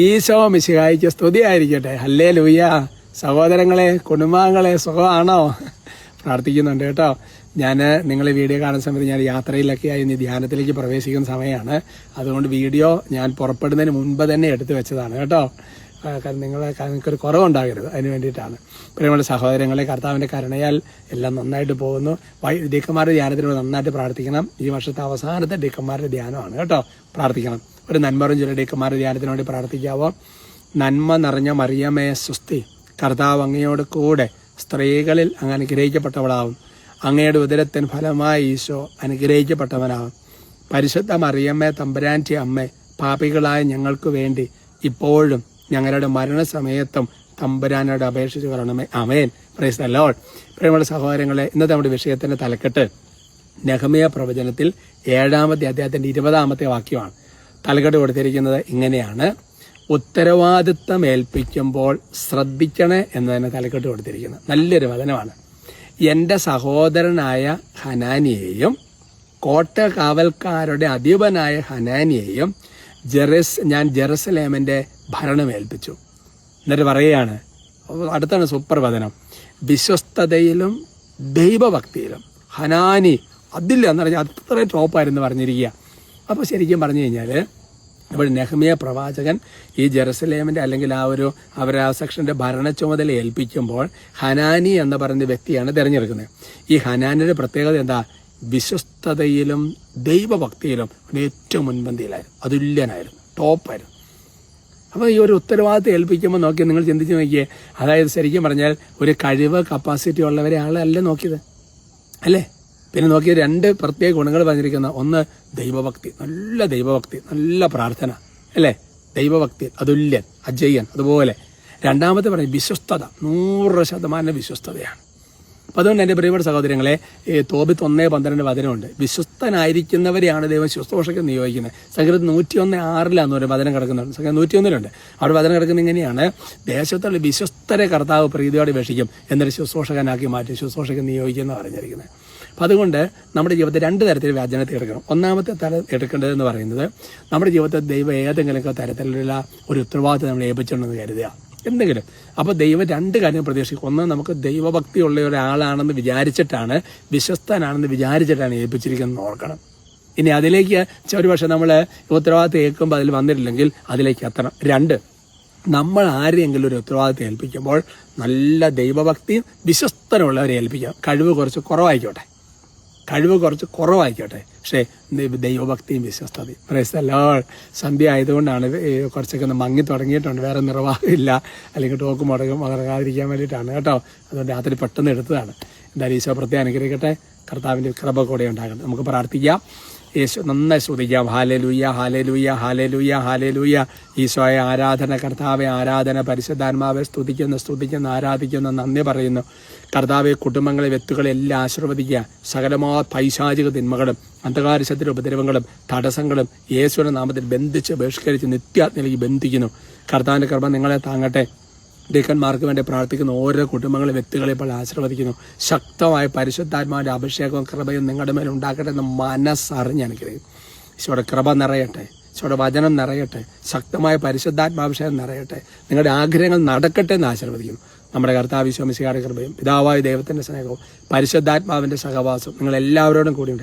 ഈശോ മിശിഹായിക്ക് സ്തുതിയായിരിക്കട്ടെ. അല്ലേ ലൂയ സഹോദരങ്ങളെ കുടുംബാംഗങ്ങളെ സുഖമാണോ? പ്രാർത്ഥിക്കുന്നുണ്ട് കേട്ടോ. ഞാൻ നിങ്ങൾ വീഡിയോ കാണുന്ന സമയത്ത് ഞാൻ യാത്രയിലൊക്കെ ആയി ഇനി ധ്യാനത്തിലേക്ക് പ്രവേശിക്കുന്ന സമയമാണ്. അതുകൊണ്ട് വീഡിയോ ഞാൻ പുറപ്പെടുന്നതിന് മുൻപ് തന്നെ എടുത്തു വെച്ചതാണ് കേട്ടോ. നിങ്ങളെ നിങ്ങൾക്കൊരു കുറവുണ്ടാകരുത്. അതിന് വേണ്ടിയിട്ടാണ്. പ്രിയമുള്ള സഹോദരങ്ങളെ കർത്താവിന്റെ കരുണയാൽ എല്ലാം നന്നായിട്ട് പോകുന്നു. ഡിക്കന്മാരുടെ ധ്യാനത്തിനോട് നന്നായിട്ട് പ്രാർത്ഥിക്കണം. ഈ വർഷത്തെ അവസാനത്തെ ഡിക്കന്മാരുടെ ധ്യാനമാണ്. കേട്ടോ? പ്രാർത്ഥിക്കണം. ഒരു നന്മറും ചില ഡിക്കന്മാരുടെ ധ്യാനത്തിന് വേണ്ടി പ്രാർത്ഥിക്കാവോ? നന്മ നിറഞ്ഞ മറിയമേ സുസ്തി കർത്താവ് അങ്ങയോട് കൂടെ സ്ത്രീകളിൽ അങ്ങ് അനുഗ്രഹിക്കപ്പെട്ടവളാവും. അങ്ങയുടെ ഉദരത്തിന് ഫലമായി ഈശോ അനുഗ്രഹിക്കപ്പെട്ടവനാവും. പരിശുദ്ധ മറിയമ്മേ തമ്പുരാന്റെ അമ്മേ പാപികളായ ഞങ്ങൾക്ക് വേണ്ടി ഇപ്പോഴും ഞങ്ങളുടെ മരണസമയത്തും തമ്പുരാനോട് അപേക്ഷിച്ച് പറയണമേ. അമേൻ പ്രൈസ് അല്ലോൾ പ്രിയമുള്ള സഹോദരങ്ങളെ ഇന്നത്തെ നമ്മുടെ വിഷയത്തിന്റെ തലക്കെട്ട് നെഹമിയ പ്രവചനത്തിൽ ഏഴാമത്തെ അദ്ദേഹത്തിന്റെ ഇരുപതാമത്തെ വാക്യമാണ്. തലക്കെട്ട് കൊടുത്തിരിക്കുന്നത് ഇങ്ങനെയാണ്. ഉത്തരവാദിത്തം ഏൽപ്പിക്കുമ്പോൾ ശ്രദ്ധിക്കണേ എന്നതിന് തലക്കെട്ട് കൊടുത്തിരിക്കുന്നത് നല്ലൊരു വചനമാണ്. എന്റെ സഹോദരനായ ഹനാനിയെയും കോട്ട കാവൽക്കാരുടെ അധിപനായ ഹനാനിയെയും ജെറസ് ഞാൻ ജെറുസലേമിന്റെ ഭരണമേൽപ്പിച്ചു എന്നിട്ട് പറയുകയാണ് അടുത്താണ് സൂപ്പർ വചനം. വിശ്വസ്തതയിലും ദൈവഭക്തിയിലും ഹനാനി അതില്ല എന്ന് പറഞ്ഞാൽ അത്ര ടോപ്പായിരുന്നു പറഞ്ഞിരിക്കുക. അപ്പോൾ ശരിക്കും പറഞ്ഞു കഴിഞ്ഞാൽ ഇവിടെ നെഹ്മിയ പ്രവാചകൻ ഈ ജെറുസലേമിന്റെ അല്ലെങ്കിൽ ആ ഒരു അവർ ആ സെക്ഷന്റെ ഭരണ ചുമതല ഏൽപ്പിക്കുമ്പോൾ ഹനാനി എന്ന് പറയുന്ന വ്യക്തിയാണ് തിരഞ്ഞെടുക്കുന്നത്. ഈ ഹനാനിയുടെ പ്രത്യേകത എന്താ? വിശ്വസ്തതയിലും ദൈവഭക്തിയിലും ഏറ്റവും മുൻപന്തിയിലായിരുന്നു. അതുല്യനായിരുന്നു ടോപ്പായിരുന്നു. അപ്പോൾ ഈ ഒരു ഉത്തരവാദിത്തം ഏൽപ്പിക്കുമ്പോൾ നോക്കി നിങ്ങൾ ചിന്തിച്ച് നോക്കിയേ അതായത് ശരിക്കും പറഞ്ഞാൽ ഒരു കഴിവ് കപ്പാസിറ്റി ഉള്ളവരെ ആളല്ല നോക്കിയത്? അല്ലേ? പിന്നെ നോക്കിയ രണ്ട് പ്രത്യേക ഗുണങ്ങൾ പറഞ്ഞിരിക്കുന്ന. ഒന്ന് ദൈവഭക്തി നല്ല ദൈവഭക്തി നല്ല പ്രാർത്ഥന അല്ലേ? ദൈവഭക്തി അതുല്യൻ അജയ്യൻ അതുപോലെ. രണ്ടാമത്തെ പറയും വിശ്വസ്തത നൂറ് ശതമാനം വിശ്വസ്തതയാണ്. അപ്പം അതുകൊണ്ട് എന്റെ പ്രിയപ്പെട്ട സഹോദരങ്ങളെ തോബിത്ത് ഒന്നേ പന്ത്രണ്ട് വചനമുണ്ട്. വിശ്വസ്തനായിരിക്കുന്നവരെയാണ് ദൈവം ശുശ്രൂഷയ്ക്ക് നിയോഗിക്കുന്നത്. സംഗീതത്തിൽ നൂറ്റി ഒന്ന് ആറിലാന്ന് ഒരു വചനം കിടക്കുന്നുണ്ട്. സംഗീതം നൂറ്റി ഒന്നിലുണ്ട് അവിടെ വചനം കിടക്കുന്നത് ഇങ്ങനെയാണ്. ദേശത്തുള്ള വിശ്വസ്തരെ കർത്താവ് പ്രീതിയോടെ വേഷിക്കും എന്നൊരു ശുശ്രൂഷകനാക്കി മാറ്റി ശുശ്രൂഷയ്ക്ക് നിയോഗിക്കുന്ന പറഞ്ഞിരിക്കുന്നത്. അപ്പം അതുകൊണ്ട് നമ്മുടെ ജീവിതത്തിൽ രണ്ട് തരത്തിൽ വ്യാജനത്തെ എടുക്കണം. ഒന്നാമത്തെ തരം എടുക്കേണ്ടതെന്ന് പറയുന്നത് നമ്മുടെ ജീവിതത്തിൽ ദൈവം ഏതെങ്കിലുമൊക്കെ തരത്തിലുള്ള ഒരു ഉത്തരവാദിത്തം നമ്മൾ ഏൽപ്പിച്ചിട്ടുണ്ടെന്ന് കരുതുക. എന്തെങ്കിലും. അപ്പോൾ ദൈവം രണ്ട് കാര്യം പ്രതീക്ഷിക്കും. ഒന്ന് നമുക്ക് ദൈവഭക്തി ഉള്ള ഒരാളാണെന്ന് വിചാരിച്ചിട്ടാണ് വിശ്വസ്തനാണെന്ന് വിചാരിച്ചിട്ടാണ് ഏൽപ്പിച്ചിരിക്കുന്നത് ഓർക്കണം. ഇനി അതിലേക്ക് ഒരുപക്ഷെ നമ്മൾ ഉത്തരവാദിത്തം ഏൽക്കുമ്പോൾ അതിൽ വന്നിട്ടില്ലെങ്കിൽ അതിലേക്ക് എത്തണം. രണ്ട് നമ്മൾ ആരെയെങ്കിലും ഒരു ഉത്തരവാദിത്തം ഏൽപ്പിക്കുമ്പോൾ നല്ല ദൈവഭക്തിയും വിശ്വസ്തനുള്ളവരെ ഏൽപ്പിക്കാം. കഴിവ് കുറച്ച് കുറവായിക്കോട്ടെ. കഴിവ് കുറച്ച് കുറവായിക്കോട്ടെ. പക്ഷേ ദൈവ- ദൈവഭക്തിയും വിശ്വസ്തതയും പ്രൈസല്ലോ സന്ധ്യ ആയതുകൊണ്ടാണ് കുറച്ചൊക്കെ ഒന്ന് മങ്ങി തുടങ്ങിയിട്ടുണ്ട്. വേറെ നിർവാഹമില്ല അല്ലെങ്കിൽ ടോക്ക് മുടങ്ങും മുടങ്ങാതിരിക്കാൻ വേണ്ടിയിട്ടാണ് കേട്ടോ. അതുകൊണ്ട് രാത്രി പെട്ടെന്ന് എടുത്തതാണ്. എന്തായാലും ഈശോ പ്രത്യേകം അനുഗ്രഹിക്കട്ടെ. കർത്താവിന്റെ കൃപ കൂടെ ഉണ്ടാകട്ടെ നമുക്ക് പ്രാർത്ഥിക്കാം. യേശു നന്നായി ശ്രദ്ധിക്കാം ഹാലെ ലൂയ്യ ഹാലെ ലൂയ്യ ഈശോയെ ആരാധന കർത്താവെ ആരാധന പരിശുദ്ധാത്മാവെ സ്തുതിക്കുന്നു സ്തുതിക്കുന്നു ആരാധിക്കുന്നു നന്ദി പറയുന്നു. കർത്താവെ കുടുംബങ്ങളെ വ്യക്തികളെ എല്ലാം ആശീർവദിക്കുക. സകലമാ പൈശാചിക തിന്മകളും അന്ധകാരശത്തിന്റെ ഉപദ്രവങ്ങളും തടസ്സങ്ങളും യേശുവിന്റെ നാമത്തിൽ ബന്ധിച്ച് ബഹിഷ്കരിച്ച് നിത്യാത്മയിലേക്ക് ബന്ധിക്കുന്നു. കർത്താവിന്റെ കർമ്മം നിങ്ങളെ താങ്ങട്ടെ. ഡീക്കന്മാർക്ക് വേണ്ടി പ്രാർത്ഥിക്കുന്ന ഓരോ കുടുംബങ്ങളെ വ്യക്തികളെ ഇപ്പോൾ ആശീർവദിക്കുന്നു. ശക്തമായ പരിശുദ്ധാത്മാവിന്റെ അഭിഷേകവും കൃപയും നിങ്ങളുടെ മേൽ ഉണ്ടാക്കട്ടെ എന്ന് മനസ്സറിഞ്ഞ് അനുഗ്രഹിക്കും. ഈശോയുടെ കൃപ നിറയട്ടെ. ഈശോയുടെ വചനം നിറയട്ടെ. ശക്തമായ പരിശുദ്ധാത്മാഭിഷേകം നിറയട്ടെ. നിങ്ങളുടെ ആഗ്രഹങ്ങൾ നടക്കട്ടെ എന്ന് ആശീർവദിക്കുന്നു നമ്മുടെ കർത്താവ് വിശ്വമിശികാരുടെ കൃപയും പിതാവായ ദൈവത്തിന്റെ സ്നേഹവും പരിശുദ്ധാത്മാവിന്റെ സഹവാസവും നിങ്ങളെല്ലാവരോടും കൂടിയുണ്ട്.